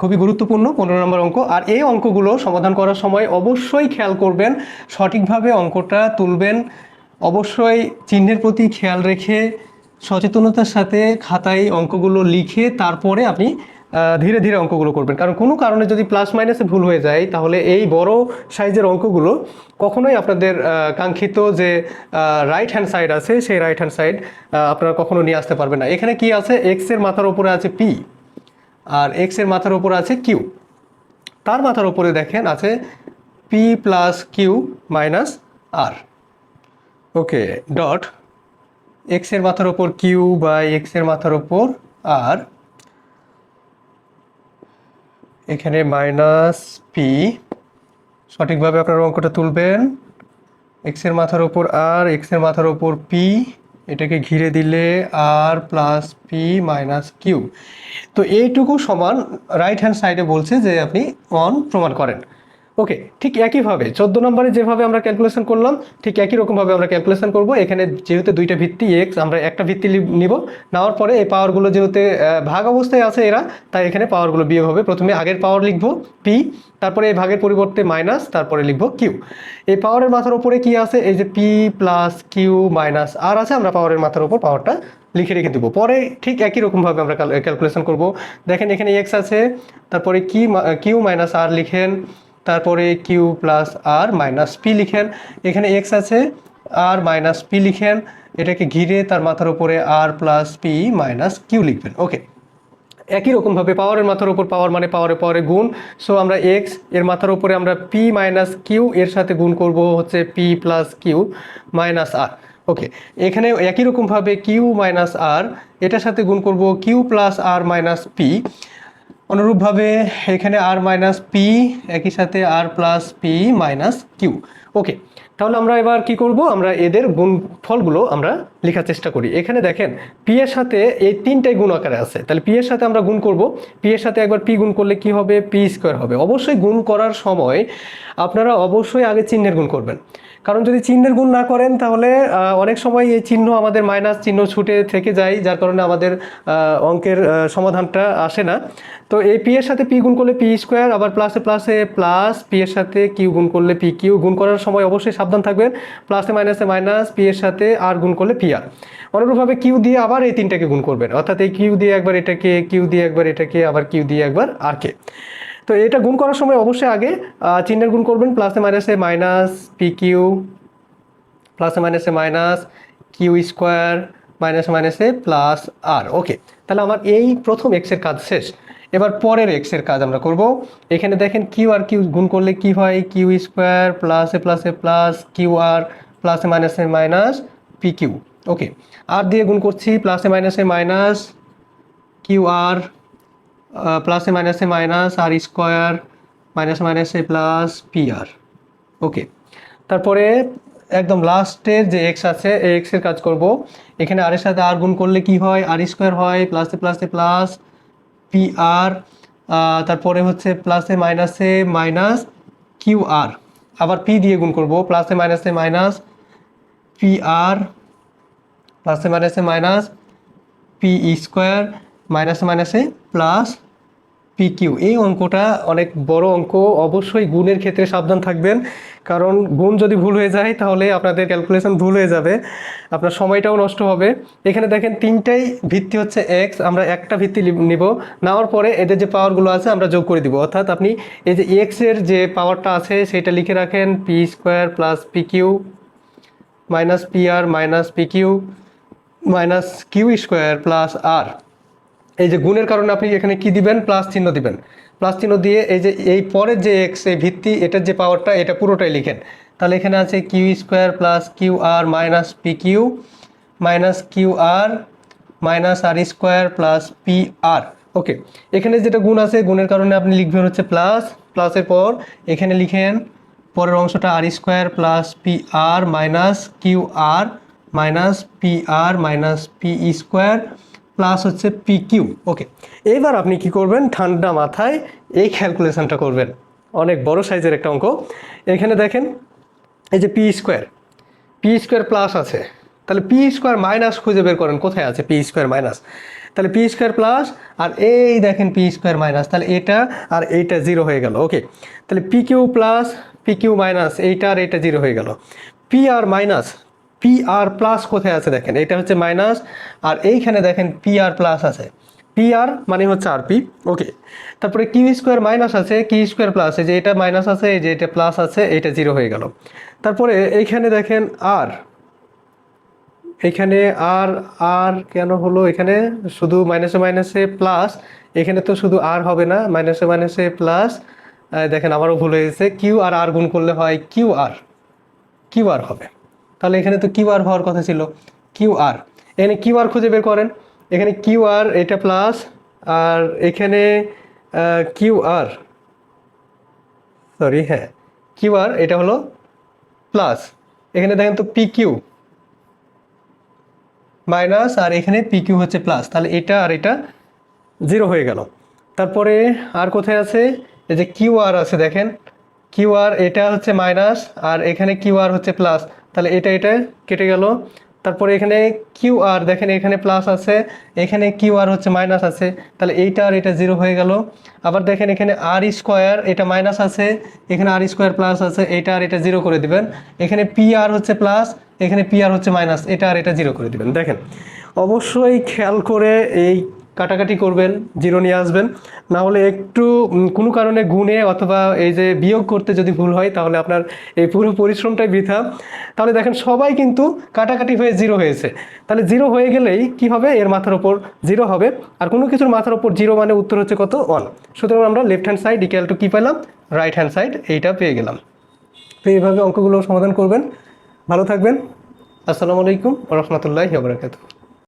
খুবই গুরুত্বপূর্ণ, পনেরো নম্বর অঙ্ক। আর এই অঙ্কগুলো সমাধান করার সময় অবশ্যই খেয়াল করবেন, সঠিকভাবে অঙ্কটা তুলবেন, অবশ্যই চিহ্নের প্রতি খেয়াল রেখে সচেতনতার সাথে খাতায় অঙ্কগুলো লিখে তারপরে আপনি ধীরে ধীরে অঙ্কগুলো করবেন। কারণ কোনো কারণে যদি প্লাস মাইনাসে ভুল হয়ে যায়, তাহলে এই বড় সাইজের অঙ্কগুলো কখনোই আপনাদের কাঙ্ক্ষিত যে রাইট হ্যান্ড সাইড আছে, সেই রাইট হ্যান্ড সাইড আপনারা কখনো নিয়ে আসতে পারবেন না। এখানে কি আছে? এক্সের মাথার উপরে আছে পি আর এক্সের মাথার উপরে আছে কিউ তার মাথার উপরে দেখেন আছে P plus Q minus R okay dot এক্সের মাথার উপর কিউ বাই এক্সের মাথার উপর আর এখানে মাইনাস পি সঠিকভাবে আপনার অঙ্কটা তুলবেন। এক্সের মাথার উপর আর এক্সের মাথার উপর পি এটাকে ঘিরে দিলে R plus P minus Q. তো এইটুকু সমান রাইট হ্যান্ড সাইডে বলছে যে আপনি অন প্রমাণ করেন। ওকে ঠিক একইভাবে, চোদ্দ নম্বরে যেভাবে আমরা ক্যালকুলেশন করলাম, ঠিক একই রকমভাবে আমরা ক্যালকুলেশন করব। এখানে যেহেতু দুইটা ভিত্তি এক্স আমরা একটা ভিত্তি নিব। নেওয়ার পরে এই পাওয়ারগুলো যেহেতু ভাগ অবস্থায় আছে এরা, তাই এখানে পাওয়ারগুলো বিয়োগ হবে। প্রথমে আগের পাওয়ার লিখব পি তারপরে এই ভাগের পরিবর্তে মাইনাস তারপরে লিখব কিউ এই পাওয়ারের মাথার উপরে কি আছে? এই যে P plus Q minus R আছে, আমরা পাওয়ারের মাথার উপর পাওয়ারটা লিখে রেখে দেবো। পরে ঠিক একই রকমভাবে আমরা ক্যালকুলেশন করব। দেখেন এখানে এক্স আছে, তারপরে কি কিউ মাইনাস আর লিখেন তারপরে Q plus R minus P লিখেন। এখানে এক্স আছে আর মাইনাস পি লিখেন। এটাকে ঘিরে তার মাথার উপরে R plus P minus Q লিখবেন। ওকে একই রকমভাবে পাওয়ারের মাথার উপর পাওয়ার মানে পাওয়ারে পাওয়ারে গুণ। সো আমরা এক্সের মাথার উপরে আমরা পি মাইনাস কিউ এর সাথে গুণ করব হচ্ছে P plus Q minus R okay এখানে একই রকমভাবে কিউ মাইনাস আর এটার সাথে গুণ করব Q plus R minus P অনুরূপভাবে এখানে আর মাইনাস পি একই সাথে R plus P minus Q okay তাহলে আমরা এবার কি করব? আমরা এদের গুণফলগুলো আমরা লেখার চেষ্টা করি। এখানে দেখেন পি এর সাথে এই তিনটাই গুণ আকারে আছে। তাহলে পি এর সাথে আমরা গুণ করব। পি এর সাথে একবার পি গুণ করলে কি হবে? পি স্কোয়ার হবে। অবশ্যই গুণ করার সময় আপনারা অবশ্যই আগে চিহ্নের গুণ করবেন। কারণ যদি চিহ্নের গুণ না করেন, তাহলে অনেক সময় এই চিহ্ন আমাদের মাইনাস চিহ্ন ছুটে থেকে যায়, যার কারণে আমাদের অঙ্কের সমাধানটা আসে না। তো এই পি এর সাথে পি গুণ করলে পি স্কোয়ার আবার প্লাসে প্লাসে প্লাস পি এর সাথে কিউ গুণ করলে পি কিউ গুণ করার সময় অবশ্যই সাবধান থাকবেন প্লাসে মাইনাসে মাইনাস পি এর সাথে আর গুণ করলে পি আর অনুরূপভাবে কিউ দিয়ে আবার এই তিনটাকে গুণ করবেন, অর্থাৎ এই কিউ দিয়ে একবার এটাকে কিউ দিয়ে একবার এটাকে, আবার কিউ দিয়ে একবার আর কে। তো এটা গুণ করার সময় অবশ্যই আগে চিহ্নের গুণ করবেন প্লাসে মাইনাসে মাইনাস পি কিউ প্লাসে মাইনাসে মাইনাস কিউ স্কোয়ার মাইনাসে মাইনাসে প্লাস আর ওকে তাহলে আমার এই প্রথম এক্সের কাজ শেষ। এবার পরের এক্সের কাজ আমরা করব। এখানে দেখেন কিউ আর কিউ গুণ করলে কি হয়? কিউ স্কোয়ার প্লাসে প্লাসে প্লাস এ প্লাস কিউ আর প্লাসে মাইনাসে minus P Q okay R দিয়ে গুণ করছি প্লাসে মাইনাসে মাইনাস কিউ আর প্লাসে মাইনাসে মাইনাস আর স্কোয়ার মাইনাস মাইনাসে প্লাস পি আর ওকে তারপরে একদম লাস্টের যে এক্স আছে, এই এক্সের কাজ করব। এখানে আর এর সাথে আর গুণ করলে কি হয়? আর স্কোয়ার হয় প্লাসে প্লাসে প্লাস পি আর তারপরে হচ্ছে প্লাসে মাইনাসে মাইনাস কিউ আর আবার পি দিয়ে গুণ করব প্লাসে মাইনাসে মাইনাস পি আর প্লাসে মাইনাসে মাইনাস পি স্কোয়ার মাইনাসে মাইনাসে প্লাস পি কিউ এই অঙ্কটা অনেক বড় অঙ্ক, অবশ্যই গুণের ক্ষেত্রে সাবধান থাকবেন। কারণ গুণ যদি ভুল হয়ে যায়, তাহলে আপনাদের ক্যালকুলেশন ভুল হয়ে যাবে। আপনার সময়টাও নষ্ট হবে। এখানে দেখেন, তিনটাই ভিত্তি হচ্ছে এক্স আমরা একটা ভিত্তি নিব। নেওয়ার পরে এদের যে পাওয়ারগুলো আছে, আমরা যোগ করে দিব। অর্থাৎ আপনি এই যে এক্সের যে পাওয়ারটা আছে, সেটা লিখে রাখেন P square plus P Q minus P R minus P Q minus Q square plus R এই যে গুণের কারণে আপনি এখানে কি দিবেন? প্লাস চিহ্ন দিবেন। প্লাস চিহ্ন দিয়ে এই যে এই পরের যে এক্স এই ভিত্তি, এটার যে পাওয়ারটা এটা পুরোটাই লিখেন। তাহলে এখানে আছে Q square plus Q R minus P Q minus Q R minus R square plus P R okay এখানে যেটা গুণ আছে, গুণের কারণে আপনি লিখবেন হচ্ছে প্লাস প্লাসের পর এখানে লিখেন পরের অংশটা R square plus P R minus Q R minus P R minus P square plus হচ্ছে পি কিউ ওকে এবার আপনি কি করবেন? ঠান্ডা মাথায় এই ক্যালকুলেশনটা করবেন। অনেক বড় সাইজের একটা অঙ্ক। এখানে দেখেন, এই যে P square P square plus আছে। তাহলে পি স্কোয়ার মাইনাস খুঁজে বের করেন, কোথায় আছে পি স্কোয়ার মাইনাস তাহলে পি স্কোয়ার প্লাস আর এই দেখেন পি স্কোয়ার মাইনাস তাহলে এটা আর এইটা জিরো হয়ে গেল ওকে তাহলে P Q plus P Q minus এইটা আর এইটা জিরো হয়ে গেল। P R minus P R plus কোথায় আছে দেখেন? এটা হচ্ছে মাইনাস আর এইখানে দেখেন পি আর প্লাস আছে। পি আর মানে হচ্ছে আর পি ওকে তারপরে কিউ স্কোয়ার মাইনাস আছে কি স্কোয়ার প্লাস এই যে এটা মাইনাস আছে, এই যে এটা প্লাস আছে, এটা জিরো হয়ে গেল। তারপরে এইখানে দেখেন আর এখানে আর আর কেন হলো এখানে? শুধু মাইনাসে মাইনাসে প্লাস এখানে তো শুধু আর হবে না মাইনাসে মাইনাসে প্লাস দেখেন আমারও ভুল হয়েছে কিউ আর আর গুণ করলে হয় কিউ আর কিউ আর হবে। তাহলে এখানে তো কিউ আর হওয়ার কথা ছিল। Q R. এখানে কিউ আর খুঁজে বের করেন। এখানে কিউ আর, এটা প্লাস আর এখানে কিউ আর। সরি হ্যাঁ। কিউ আর, এটা হলো প্লাস এখানে দেখেন তো পি কিউ মাইনাস আর এখানে পি কিউ হচ্ছে প্লাস তাহলে এটা আর এটা জিরো হয়ে গেল। তারপরে আর কোথায় আছে? এই যে কিউ আর আছে দেখেন। কিউ আর, এটা হচ্ছে মাইনাস আর এখানে কিউ আর হচ্ছে প্লাস তাহলে এটা এটা কেটে গেল। তারপরে এখানে কিউ আর, দেখেন এখানে প্লাস আছে, এখানে কিউ আর হচ্ছে মাইনাস আছে। তাহলে এইটা আর এটা জিরো হয়ে গেল। আবার দেখেন এখানে আর স্কোয়ার এটা মাইনাস আছে, এখানে আর স্কোয়ার প্লাস আছে, এটা আর এটা জিরো করে দিবেন। এখানে পি আর হচ্ছে প্লাস এখানে পি আর হচ্ছে মাইনাস এটা আর এটা জিরো করে দিবেন। দেখেন, অবশ্যই খেয়াল করে এই কাটাকাটি করবেন, জিরো নিয়ে আসবেন। না হলে একটু কোনো কারণে গুণে অথবা এই যে বিয়োগ করতে যদি ভুল হয়, তাহলে আপনার এই পুরো পরিশ্রমটাই বৃথা। তাহলে দেখেন, সবাই কিন্তু কাটাকাটি হয়ে জিরো হয়েছে। তাহলে জিরো হয়ে গেলেই কি হবে? এর মাথার ওপর জিরো হবে। আর কোনো কিছুর মাথার ওপর জিরো মানে উত্তর হচ্ছে কত? ওয়ান। সুতরাং আমরা left hand side equal to কী পেলাম? রাইট হ্যান্ড সাইড এইটা পেয়ে গেলাম। তো এইভাবে অঙ্কগুলো সমাধান করবেন। ভালো থাকবেন। আসসালামু আলাইকুম রহমতুল্লাহ বারকাতুহ।